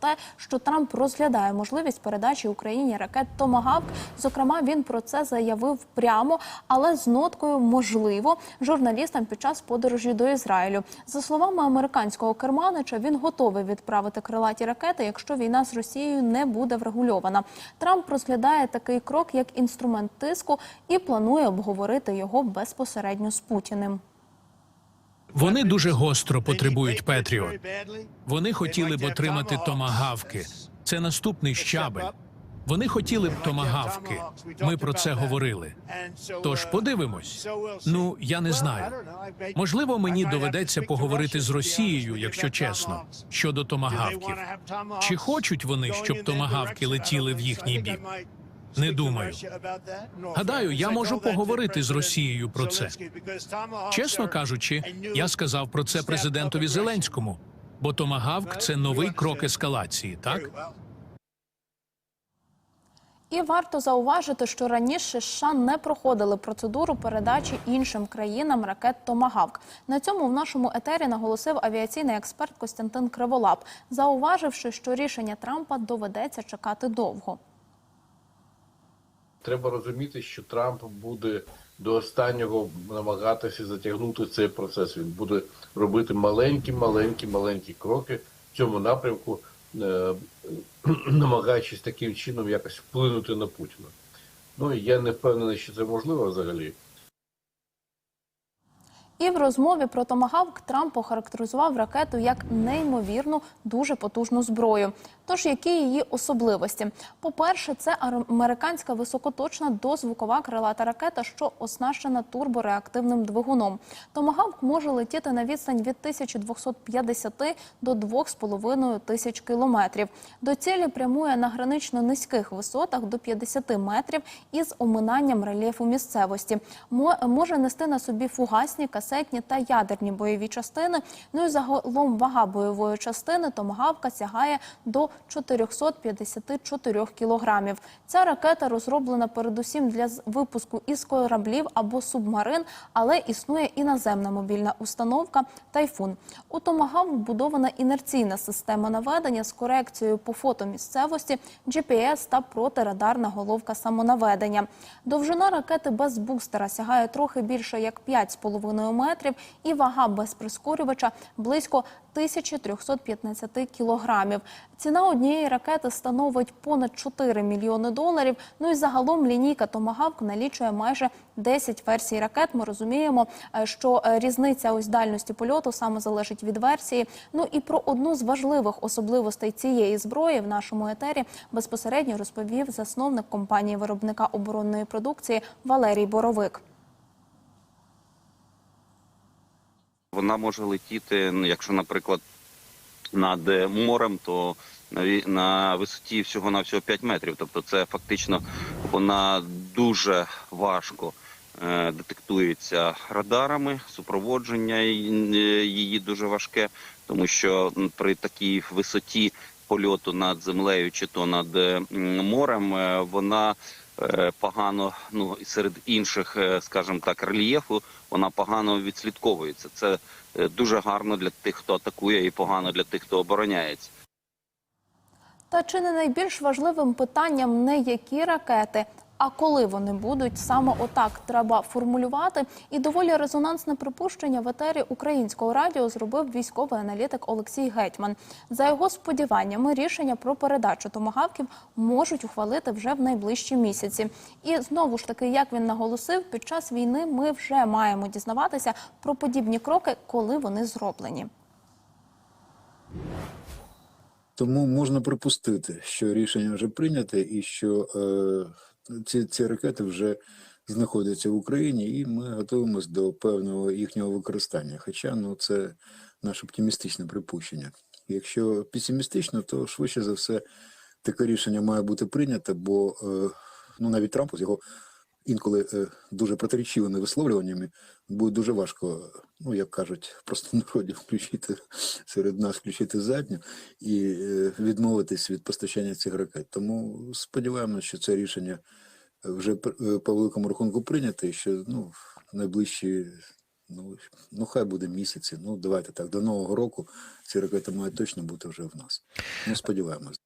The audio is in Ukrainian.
те, що Трамп розглядає можливість передачі Україні ракет Томагавк. Зокрема, він про це заявив прямо, але з ноткою можливо журналістам під час подорожі до Ізраїлю. За словами американського керманича, він готовий відправити крилаті ракети, якщо війна з Росією не буде врегульована. Трамп розглядає такий крок як інструмент тиску і планує обговорити його безпосередньо з Путіним. Вони дуже гостро потребують Петріот. Вони хотіли б отримати томагавки. Це наступний щабель. Вони хотіли б томагавки. Ми про це говорили. Тож подивимось. Ну я не знаю. Можливо, мені доведеться поговорити з Росією, якщо чесно, щодо томагавків. Чи хочуть вони, щоб томагавки летіли в їхній бік? Не думаю. Гадаю, я можу поговорити з Росією про це. Чесно кажучи, я сказав про це президентові Зеленському, бо томагавк це новий крок ескалації, так? І варто зауважити, що раніше США не проходили процедуру передачі іншим країнам ракет Томагавк. На цьому в нашому етері наголосив авіаційний експерт Костянтин Криволап, зауваживши, що рішення Трампа доведеться чекати довго. Треба розуміти, що Трамп буде до останнього намагатися затягнути цей процес. Він буде робити маленькі, маленькі, маленькі кроки в цьому напрямку, е, намагаючись таким чином якось вплинути на Путіна. Ну я не впевнений, що це можливо взагалі. І в розмові про Томагавк Трамп охарактеризував ракету як неймовірну, дуже потужну зброю. Тож які її особливості? По-перше, це американська високоточна дозвукова крилата ракета, що оснащена турбореактивним двигуном. Томагавк може летіти на відстань від 1250 до 2,5 тисяч кілометрів. До цілі прямує на гранично низьких висотах до 50 метрів із оминанням рельєфу місцевості. Мо- Може нести на собі фугасні, касетні та ядерні бойові частини. Ну і загалом вага бойової частини томагавка сягає до 454 кілограмів. Ця ракета розроблена передусім для випуску із кораблів або субмарин, але існує і наземна мобільна установка Тайфун. У Томагавк вбудована інерційна система наведення з корекцією по фото місцевості, GPS та протирадарна головка самонаведення. Довжина ракети без бустера сягає трохи більше як 5,5 метрів, і вага без прискорювача близько 1315 кілограмів. Ціна однієї ракети становить понад 4 мільйони доларів. Ну і загалом лінійка Томагавк налічує майже 10 версій ракет. Ми розуміємо, е, що е, різниця ось дальності польоту саме залежить від версії. Ну і про одну з важливих особливостей цієї зброї в нашому етері безпосередньо розповів засновник компанії виробника оборонної продукції Валерій Боровик. Вона може летіти, ну, якщо, наприклад, над е, морем, то на, висоті всього на всього 5 метрів. Тобто, це фактично вона дуже важко е, детектується радарами. Супроводження е, її дуже важке, тому що при такій висоті польоту над землею чи то над е, морем е, вона е, погано, ну серед інших, скажімо так, рельєфу, вона погано відслідковується. Це дуже гарно для тих, хто атакує, і погано для тих, хто обороняється. Та чи не найбільш важливим питанням не які ракети, а коли вони будуть саме отак треба формулювати? І доволі резонансне припущення в етері українського радіо зробив військовий аналітик Олексій Гетьман. За його сподіваннями, рішення про передачу томагавків можуть ухвалити вже в найближчі місяці. І знову ж таки, як він наголосив, під час війни ми вже маємо дізнаватися про подібні кроки, коли вони зроблені. Тому можна припустити, що рішення вже прийняте, і що е, ці, ці ракети вже знаходяться в Україні, і ми готуємось до певного їхнього використання. Хоча ну це наше оптимістичне припущення. Якщо песимістично, то швидше за все таке рішення має бути прийнято, бо е, ну навіть Трампу з його інколи е, дуже протирічивими висловлюваннями буде дуже важко, ну як кажуть, просто в народі включити серед нас включити задню і е, відмовитись від постачання цих ракет. Тому сподіваємося, що це рішення вже е, по великому рахунку прийнято, і що ну найближчі Ну, ну хай буде місяці. Ну давайте так. До нового року ці ракети мають точно бути вже в нас. Ну сподіваємось.